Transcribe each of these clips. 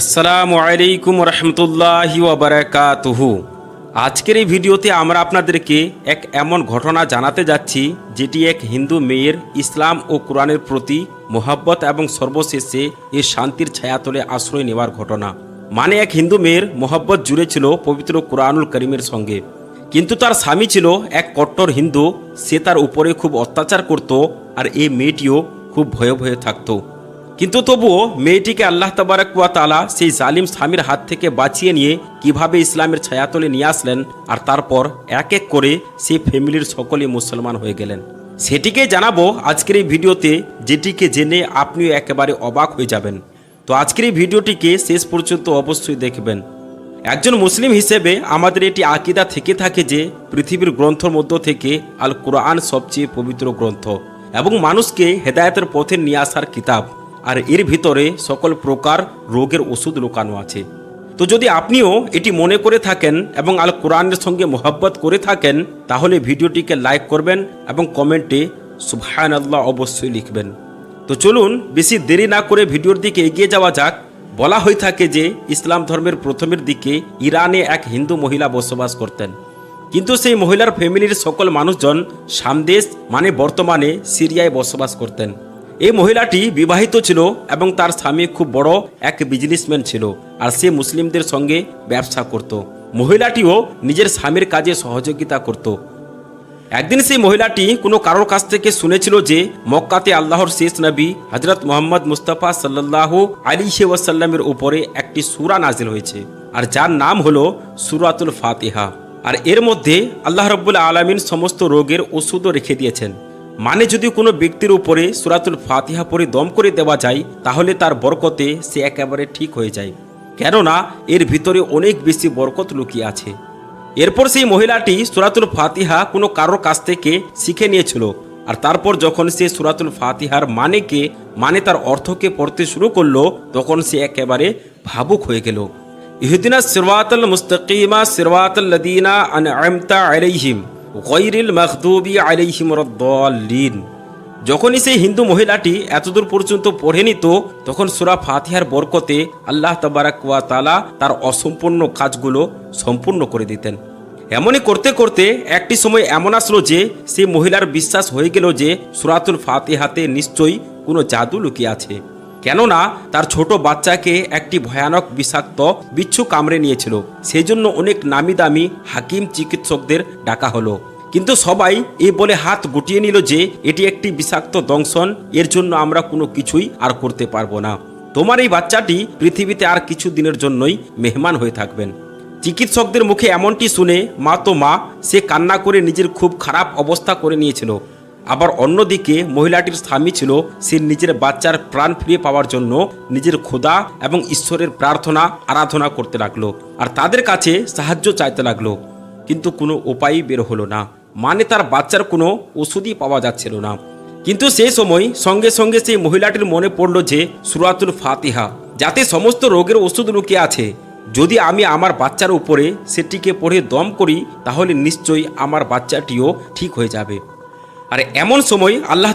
আসসালামু আলাইকুম রহমতুল্লাহি ওবরাকাতুহু। আজকের এই ভিডিওতে আমরা আপনাদেরকে এক এমন ঘটনা জানাতে যাচ্ছি, যেটি এক হিন্দু মেয়ের ইসলাম ও কোরআনের প্রতি মোহাব্বত এবং সর্বশেষে এই শান্তির ছায়াতলে আশ্রয় নেওয়ার ঘটনা। মানে এক হিন্দু মেয়ের মোহাব্বত জুড়ে ছিল পবিত্র কোরআনুল করিমের সঙ্গে। কিন্তু তার স্বামী ছিল এক কট্টর হিন্দু, সে তার উপরে খুব অত্যাচার করত আর এই মেয়েটিও খুব ভয়ে ভয়ে থাকতো। কিন্তু তবুও মেয়েটিকে আল্লাহ তাবারাকুয়া তালা সেই জালিম স্বামীর হাত থেকে বাঁচিয়ে নিয়ে কীভাবে ইসলামের ছায়াতলে নিয়ে আসলেন আর তারপর এক এক করে সেই ফ্যামিলির সকলেই মুসলমান হয়ে গেলেন। সেটিকে জানাব আজকের এই ভিডিওতে যেটিকে জেনে আপনিও একেবারে অবাক হয়ে যাবেন। তো আজকের এই ভিডিওটিকে শেষ পর্যন্ত অবশ্যই দেখবেন। একজন মুসলিম হিসেবে আমাদের এটি আকিদা থেকে থাকে যে পৃথিবীর গ্রন্থর মধ্য থেকে আল কোরআন সবচেয়ে পবিত্র গ্রন্থ এবং মানুষকে হেদায়তের পথে নিয়ে আসার কিতাব। আর এর ভিতরে সকল প্রকার রোগের ওষুধ লুকানো আছে। তো যদি আপনিও এটি মনে করে থাকেন এবং আল কোরআনের সঙ্গে মোহাব্বত করে থাকেন, তাহলে ভিডিওটিকে লাইক করবেন এবং কমেন্টে সুবহান আল্লাহ অবশ্যই লিখবেন। তো চলুন বেশি দেরি না করে ভিডিওর দিকে এগিয়ে যাওয়া যাক। বলা হয়ে থাকে যে ইসলাম ধর্মের প্রথমের দিকে ইরানে এক হিন্দু মহিলা বসবাস করতেন। কিন্তু সেই মহিলার ফ্যামিলির সকল মানুষজন সামদেশ মানে বর্তমানে সিরিয়ায় বসবাস করতেন। এই মহিলাটি বিবাহিত ছিল এবং তার স্বামী খুব বড় এক বিজনেসম্যান ছিল আর সে মুসলিমদের সঙ্গে ব্যবসা করত। মহিলাটিও নিজের স্বামীর কাজে সহযোগিতা করত। একদিন সেই মহিলাটি কোনো কারোর কাছ থেকে শুনেছিল যে মক্কাতে আল্লাহর শেষ নবী হজরত মোহাম্মদ মুস্তাফা সাল্লাহ আলী ওয়াসাল্লামের উপরে একটি সুরা নাজিল হয়েছে আর যার নাম হলো সুরাতুল ফাতিহা। আর এর মধ্যে আল্লাহ রব্বুল আলমিন সমস্ত রোগের ওষুধও রেখে দিয়েছেন। মানে যদি কোনো ব্যক্তির উপরে সুরাতুল ফাতিহা পরে দম করে দেওয়া যায়, তাহলে তার বরকতে সে একেবারে ঠিক হয়ে যায়। কেননা, এর ভিতরে অনেক বেশি বরকত লুকিয়ে আছে। এরপর সেই মহিলাটি সুরাতুল ফাতিহা কোনো কারোর কাছ থেকে শিখে নিয়েছিল। আর তারপর যখন সে সুরাতুল ফাতিহার মানেকে মানে তার অর্থকে পড়তে শুরু করল, তখন সে একেবারে ভাবুক হয়ে গেল। ইহুদিনা সিরওয়াতুল মুস্তাকিমা সিরওয়াতুল লদিনা আনআমতা আলাইহিম। গৈরিল মখদুবি আলাইহিম রদ্দাল্লিন যখনই সেই হিন্দু মহিলাটি এতদূর পর্যন্ত পড়ে নিত তখন সুরা ফাতিহার বরকতে আল্লাহ তবারাক তালা তার অসম্পূর্ণ কাজগুলো সম্পূর্ণ করে দিতেন। এমনই করতে করতে একটি সময় এমন আসলো যে, সেই মহিলার বিশ্বাস হয়ে গেল যে সুরাতুল ফাতিহাতে নিশ্চয়ই কোনো জাদু লুকিয়ে আছে। কেননা তার ছোট বাচ্চাকে একটি ভয়ানক বিষাক্ত বিচ্ছু কামড়ে নিয়েছিল। সেই জন্য অনেক নামি দামি হাকিম চিকিৎসকদের ডাকা হলো। কিন্তু সবাই এই বলে হাত গুটিয়ে নিল যে এটি একটি বিষাক্ত দংশন, এর জন্য আমরা কোনো কিছুই আর করতে পারব না। তোমার এই বাচ্চাটি পৃথিবীতে আর কিছু দিনের জন্যই মেহমান হয়ে থাকবেন। চিকিৎসকদের মুখে এমনটি শুনে মা তো মা, সে কান্না করে নিজের খুব খারাপ অবস্থা করে নিয়েছিল। আবার অন্যদিকে মহিলাটির স্বামী ছিল, সে নিজের বাচ্চার প্রাণ ফিরে পাওয়ার জন্য নিজের খোদা এবং ঈশ্বরের প্রার্থনা, আরাধনা করতে লাগল আর তাদের কাছে সাহায্য চাইতে লাগল। কিন্তু কোনো উপায়ই বের হলো না। মানে তার বাচ্চার কোনো ওষুধই পাওয়া যাচ্ছিল না। কিন্তু সেই সময় সঙ্গে সঙ্গে সেই মহিলাটির মনে পড়ল যে, সুরাতুল ফাতিহা, যাতে সমস্ত রোগের ওষুধ লুকিয়ে আছে। যদি আমি আমার বাচ্চার উপরে সেটিকে পড়ে দম করি, তাহলে নিশ্চয়ই আমার বাচ্চাটিও ঠিক হয়ে যাবে। আর এমন সময় আল্লাহ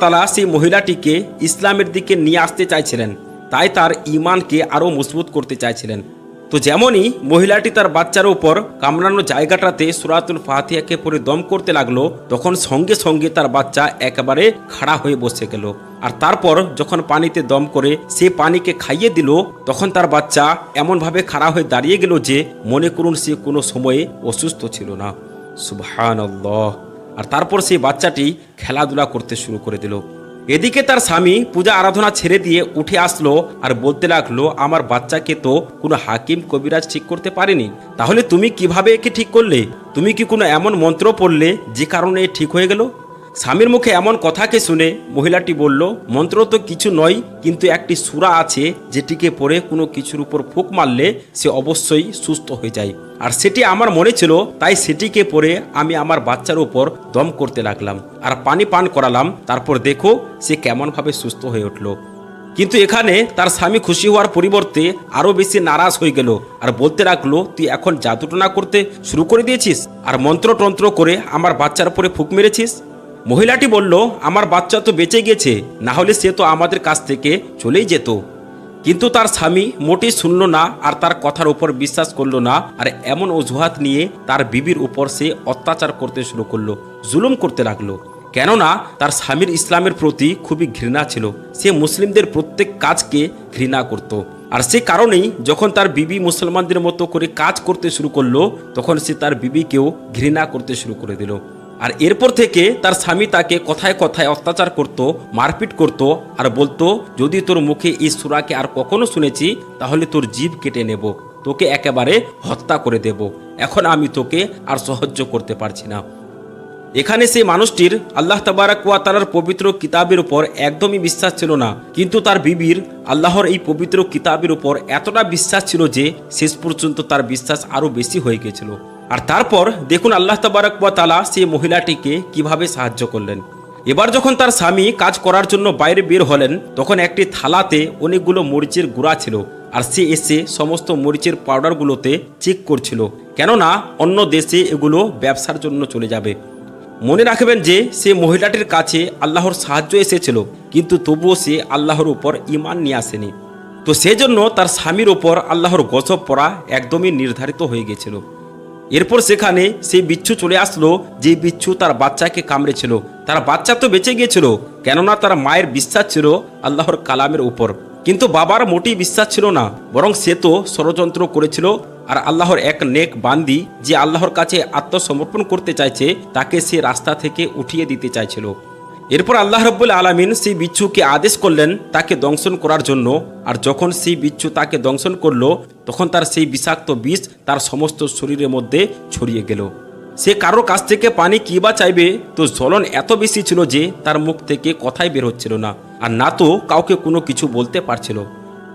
তালা সেই মহিলাটিকে ইসলামের দিকে নিয়ে আসতে চাইছিলেন। তাই তার ইমানকে আরও মজবুত করতে চাইছিলেন। তো যেমনই মহিলাটি তার বাচ্চার উপর কামড়ানো জায়গাটাতে সুরাতুল ফাতিহাকে পরে দম করতে লাগল, তখন সঙ্গে সঙ্গে তার বাচ্চা একেবারে খাড়া হয়ে বসে গেল। আর তারপর যখন পানিতে দম করে সে পানিকে খাইয়ে দিল, তখন তার বাচ্চা এমনভাবে খাড়া হয়ে দাঁড়িয়ে গেল যে মনে করুন সে কোনো সময়ে অসুস্থ ছিল না। সুবহান আর তারপর সেই বাচ্চাটি খেলাধুলা করতে শুরু করে দিল। এদিকে তার স্বামী পূজা আরাধনা ছেড়ে দিয়ে উঠে আসলো আর বলতে লাগল, আমার বাচ্চাকে তো কোনো হাকিম কবিরাজ ঠিক করতে পারেনি। তাহলে তুমি কীভাবে একে ঠিক করলে? তুমি কি কোনো এমন মন্ত্র পড়লে যে কারণে ঠিক হয়ে গেল? স্বামীর মুখে এমন কথাকে শুনে মহিলাটি বলল, মন্ত্র তো কিছু নয়, কিন্তু একটি সুরা আছে যেটিকে পড়ে কোনো কিছুর উপর ফুক মারলে সে অবশ্যই সুস্থ হয়ে যায়। আর সেটি আমার মনে ছিল, তাই সেটিকে পরে আমি আমার বাচ্চার উপর দম করতে লাগলাম। আর পানি পান করালাম, তারপর দেখো সে কেমনভাবে সুস্থ হয়ে উঠল। কিন্তু এখানে তার স্বামী খুশি হওয়ার পরিবর্তে আরও বেশি নারাজ হয়ে গেল আর বলতে লাগল, তুই এখন জাদুটনা করতে শুরু করে দিয়েছিস? আর মন্ত্রতন্ত্র করে আমার বাচ্চার উপরে ফুক মেরেছিস? মহিলাটি বলল, আমার বাচ্চা তো বেঁচে গেছে, না হলে সে তো আমাদের কাছ থেকে চলেই যেত। কিন্তু তার স্বামী মোটেই শুনল না আর তার কথার উপর বিশ্বাস করল না আর এমন অজুহাত নিয়ে তার বিবির উপর সে অত্যাচার করতে শুরু করল, জুলুম করতে লাগল। কেননা তার স্বামীর ইসলামের প্রতি খুবই ঘৃণা ছিল। সে মুসলিমদের প্রত্যেক কাজকে ঘৃণা করত। আর সে কারণেই যখন তার বিবি মুসলমানদের মতো করে কাজ করতে শুরু করল, তখন সে তার বিবিকেও ঘৃণা করতে শুরু করে দিল। আর এরপর থেকে তার স্বামী তাকে কথায় কথায় অত্যাচার করত, মারপিট করত আর বলতো, যদি তোর মুখে এই সুরাকে আর কখনো শুনেছি, তাহলে তোর জীব কেটে নেব, তোকে একেবারে হত্যা করে দেব। এখন আমি তোকে আর সহ্য করতে পারছি না। এখানে সেই মানুষটির আল্লাহ তাবারাক ওয়া তালার পবিত্র কিতাবের উপর একদমই বিশ্বাস ছিল না। কিন্তু তার বিবির আল্লাহর এই পবিত্র কিতাবের উপর এতটা বিশ্বাস ছিল যে শেষ পর্যন্ত তার বিশ্বাস আরও বেশি হয়ে গেছিল। আর তারপর দেখুন আল্লাহ তাবারাক তালা সেই মহিলাটিকে কীভাবে সাহায্য করলেন। এবার যখন তার স্বামী কাজ করার জন্য বাইরে বের হলেন, তখন একটি থালাতে অনেকগুলো মরিচের গুঁড়া ছিল আর সে এসে সমস্ত মরিচের পাউডারগুলোতে চেক করছিল, কেননা অন্য দেশে এগুলো ব্যবসার জন্য চলে যাবে। মনে রাখবেন যে সে মহিলাটির কাছে আল্লাহর সাহায্য এসেছিল, কিন্তু তবুও সে আল্লাহর উপর ইমান নিয়ে আসেনি। তো সেজন্য তার স্বামীর ওপর আল্লাহর গজব পড়া একদমই নির্ধারিত হয়ে গেছিল। এরপর সেখানে সেই বিচ্ছু চলে আসলো, যে বিচ্ছু তার বাচ্চাকে কামড়েছিল। তার বাচ্চা তো বেঁচে গিয়েছিল, কেননা তার মায়ের বিশ্বাস ছিল আল্লাহর কালামের উপর। কিন্তু বাবার মোটেই বিশ্বাস ছিল না, বরং সে তো ষড়যন্ত্র করেছিল, আর আল্লাহর এক নেক বান্দি যে আল্লাহর কাছে আত্মসমর্পণ করতে চাইছে, তাকে সে রাস্তা থেকে উঠিয়ে দিতে চাইছিল। এরপর আল্লাহ রব্বুল আলমিন সেই বিচ্ছুকে আদেশ করলেন তাকে দংশন করার জন্য। আর যখন সেই বিচ্ছু তাকে দংশন করল, তখন তার সেই বিষাক্ত বিষ তার সমস্ত শরীরের মধ্যে ছড়িয়ে গেল। সে কারোর কাছ থেকে পানি কি বা চাইবে? তো জ্বলন এত বেশি ছিল যে তার মুখ থেকে কথাই বের হচ্ছিল না। আর না তো কাউকে কোনো কিছু বলতে পারছিল।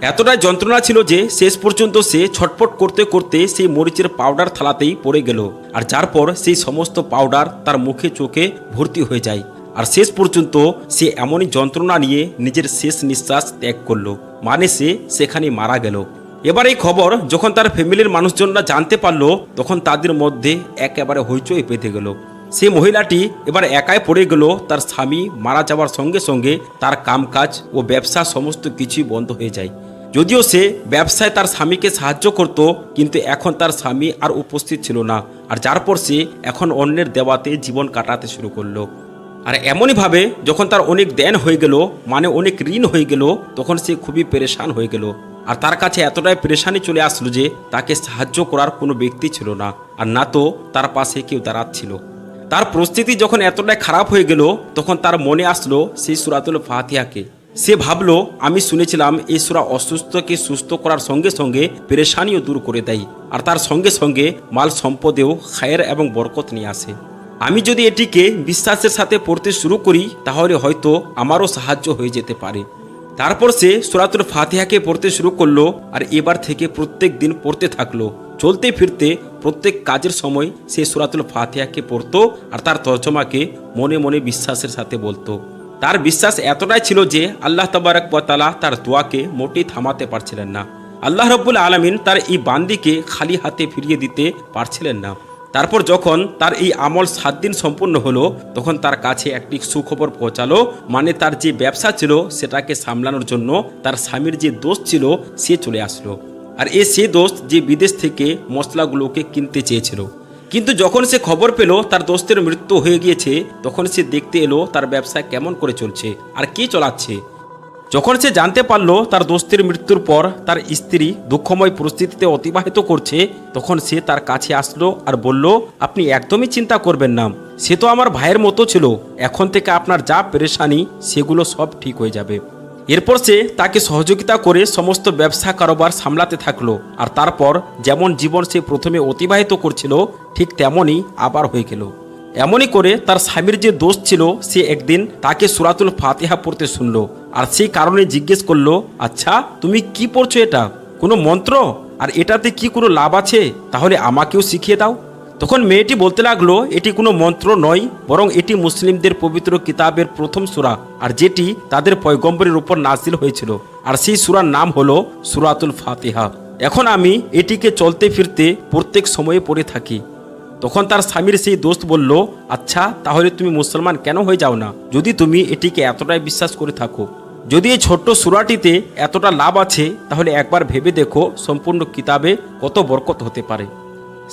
এতটাই যন্ত্রণা ছিল যে শেষ পর্যন্ত সে ছটপট করতে করতে সেই মরিচের পাউডার থালাতেই পড়ে গেল। আর যার পর সেই সমস্ত পাউডার তার মুখে চোখে ভর্তি হয়ে যায়। আর শেষ পর্যন্ত সে এমনই যন্ত্রণা নিয়ে নিজের শেষ নিঃশ্বাস ত্যাগ করল। মানে সে সেখানে মারা গেল। এবার এই খবর যখন তার ফ্যামিলির মানুষজনরা জানতে পারল, তখন তাদের মধ্যে একেবারে হইচই পেতে গেল। সে মহিলাটি এবার একাই পড়ে গেল, তার স্বামী মারা যাওয়ার সঙ্গে সঙ্গে তার কামকাজ ও ব্যবসা সমস্ত কিছুই বন্ধ হয়ে যায়। যদিও সে ব্যবসায় তার স্বামীকে সাহায্য করত, কিন্তু এখন তার স্বামী আর উপস্থিত ছিল না। আর যার পর সে এখন অন্যের দেওয়াতে জীবন কাটাতে শুরু করল। আর এমনইভাবে যখন তার অনেক দেন হয়ে গেল মানে অনেক ঋণ হয়ে গেল, তখন সে খুবই পেরেশান হয়ে গেল। আর তার কাছে এতটাই পেরেশানি চলে আসলো যে তাকে সাহায্য করার কোনো ব্যক্তি ছিল না, আর না তো তার পাশে কেউ দাঁড়াচ্ছিল। তার পরিস্থিতি যখন এতটাই খারাপ হয়ে গেল, তখন তার মনে আসলো সেই সুরাতুল ফাতিহাকে। সে ভাবলো, আমি শুনেছিলাম এই সুরা অসুস্থকে সুস্থ করার সঙ্গে সঙ্গে পেরেশানিও দূর করে দেয়, আর তার সঙ্গে সঙ্গে মাল সম্পদেও খায়ের এবং বরকত নিয়ে আসে। আমি যদি এটিকে বিশ্বাসের সাথে পড়তে শুরু করি, তাহলে হয়তো আমারও সাহায্য হয়ে যেতে পারে। তারপর সে সুরাতুল ফাতিহাকে পড়তে শুরু করল আর এবার থেকে প্রত্যেক দিন পড়তে থাকল। চলতে ফিরতে প্রত্যেক কাজের সময় সে সুরাতুল ফাতিহাকে পড়তো আর তার তর্জমাকে মনে মনে বিশ্বাসের সাথে বলতো। তার বিশ্বাস এতটাই ছিল যে আল্লাহ তবারক তালা তার দোয়াকে মোটেই থামাতে পারছিলেন না। আল্লাহ রব্বুল আলমিন তার এই বান্দিকে খালি হাতে ফিরিয়ে দিতে পারছিলেন না। তারপর যখন তার এই আমল সাত দিন সম্পূর্ণ হলো, তখন তার কাছে একটি সুখবর পৌঁছালো মানে তার যে ব্যবসা ছিল সেটাকে সামলানোর জন্য তার স্বামীর যে দোষ ছিল, সে চলে আসলো। আর এ সে দোষ যে বিদেশ থেকে মশলাগুলোকে কিনতে চেয়েছিল। কিন্তু যখন সে খবর পেল তার দোস্তের মৃত্যু হয়ে গিয়েছে, তখন সে দেখতে এলো তার ব্যবসা কেমন করে চলছে, আর কে চলাচ্ছে। যখন সে জানতে পারল তার দোস্তের মৃত্যুর পর তার স্ত্রী দুঃখময় পরিস্থিতিতে অতিবাহিত করছে, তখন সে তার কাছে আসলো আর বলল, আপনি একদমই চিন্তা করবেন না। সে তো আমার ভাইয়ের মতো ছিল। এখন থেকে আপনার যা পেরেশানি, সেগুলো সব ঠিক হয়ে যাবে। এরপর সে তাকে সহযোগিতা করে সমস্ত ব্যবসা কারোবার সামলাতে থাকল। আর তারপর যেমন জীবন সে প্রথমে অতিবাহিত করছিল, ঠিক তেমনই আবার হয়ে গেল। এমনই করে তার স্বামীর যে দোষ ছিল, সে একদিন তাকে সুরাতুল ফাতিহা পড়তে শুনলো। আর সেই কারণে জিজ্ঞেস করল আচ্ছা তুমি কি পড়ছো এটা? কোনো মন্ত্র? আর এটাতে কি কোনো লাভ আছে? তাহলে আমাকেও শিখিয়ে দাও। তখন মেয়েটি বলতে লাগল, এটি কোনো মন্ত্র নয়, বরং এটি মুসলিমদের পবিত্র কিতাবের প্রথম সুরা, আর যেটি তাদের পয়গম্বরের উপর নাজিল হয়েছিল। আর সেই সুরার নাম হলো সুরাতুল ফাতিহা। এখন আমি এটিকে চলতে ফিরতে প্রত্যেক সময়ে পড়ে থাকি। তখন তার স্বামীর সেই দোস্ত বলল আচ্ছা তাহলে তুমি মুসলমান কেন হয়ে যাও না? যদি তুমি এটিকে এতটাই বিশ্বাস করে থাকো যদি এই ছোট্ট সুরাটিতে এতটা লাভ আছে, তাহলে একবার ভেবে দেখো সম্পূর্ণ কিতাবে কত বরকত হতে পারে।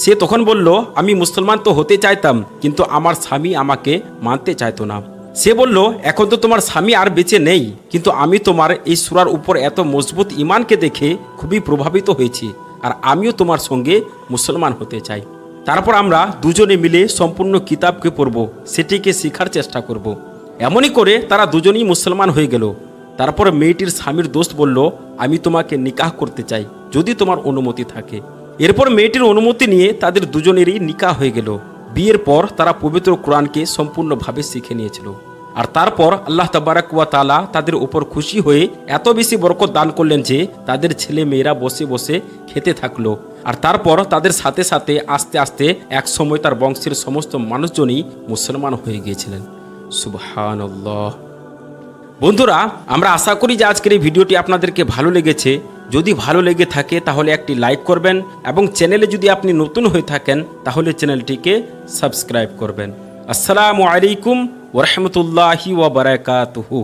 সে তখন বলল, আমি মুসলমান তো হতে চাইতাম, কিন্তু আমার স্বামী আমাকে মানতে চাইতো না। সে বলল, এখন তো তোমার স্বামী আর বেঁচে নেই, কিন্তু আমি তোমার এই সুরার উপর এত মজবুত ইমানকে দেখে খুবই প্রভাবিত হয়েছি, আর আমিও তোমার সঙ্গে মুসলমান হতে চাই। তারপর আমরা দুজনে মিলে সম্পূর্ণ কিতাবকে পড়ব, সেটিকে শেখার চেষ্টা করব। এমনই করে তারা দুজনেই মুসলমান হয়ে গেল। তারপর মেয়েটির স্বামীর দোস্ত বলল, আমি তোমাকে নিকাহ করতে চাই, যদি তোমার অনুমতি থাকে। এরপর মেয়েটির অনুমতি নিয়ে তাদের দুজনেরই নিকাহ হয়ে গেল। বিয়ের পর তারা পবিত্র কোরআনকে সম্পূর্ণভাবে শিখে নিয়েছিল। আর তারপর আল্লাহ তাবারাকুয়া তালা তাদের উপর খুশি হয়ে এত বেশি বরকত দান করলেন যে তাদের ছেলে মেয়েরা বসে বসে খেতে থাকল। আর তারপর তাদের সাথে সাথে আস্তে আস্তে এক সময় তার বংশের সমস্ত মানুষজনই মুসলমান হয়ে গিয়েছিলেন। সুবহানাল্লাহ। বন্ধুরা, আমরা আশা করি যে আজকের এই ভিডিওটি আপনাদেরকে ভালো লেগেছে। যদি ভালো লেগে থাকে, তাহলে একটি লাইক করবেন এবং চ্যানেলে যদি আপনি নতুন হয়ে থাকেন, তাহলে চ্যানেলটিকে সাবস্ক্রাইব করবেন। আসসালামু আলাইকুম ওরহমতুল্লাহি ওবরাকাতুহু